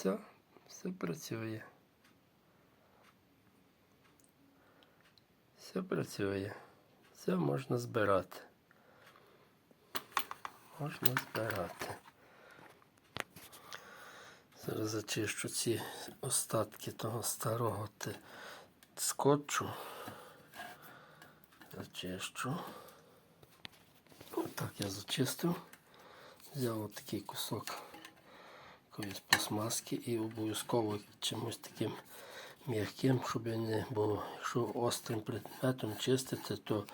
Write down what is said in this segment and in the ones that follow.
Все, все працює. Все працює. Все можна збирати. Можна збирати. Зараз зачищу ці остатки того старого скотчу. Зачищу. Отак я зачистив. Взяв отакий кусок якоїсь пластмаски і обов'язково чимось таким м'яким, щоб не було. Якщо острим предметом чистити, то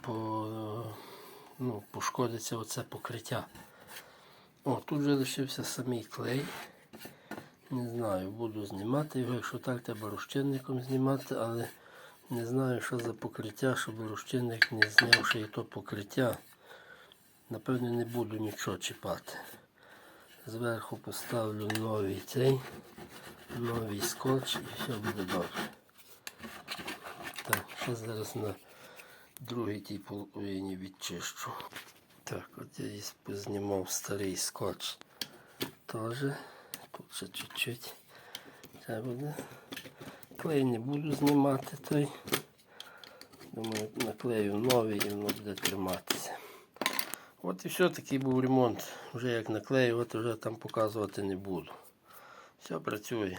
по, ну, пошкодиться оце покриття. О, тут вже лишився самий клей. Не знаю, буду знімати його, якщо так, треба розчинником знімати, але не знаю, що за покриття, щоб розчинник не зняв ще і то покриття. Напевно, не буду нічого чіпати. Зверху поставлю новий цей, новий скотч і все буде добре. Так, ще зараз на другій тій половині відчищу. Так, от я познімав старий скотч. Теж. Тут ще чуть-чуть. Це буде. Клей не буду знімати той. Думаю, наклею новий і воно буде триматися. От і все, такий був ремонт. Вже як наклеювати, вже там показувати не буду. Все працює.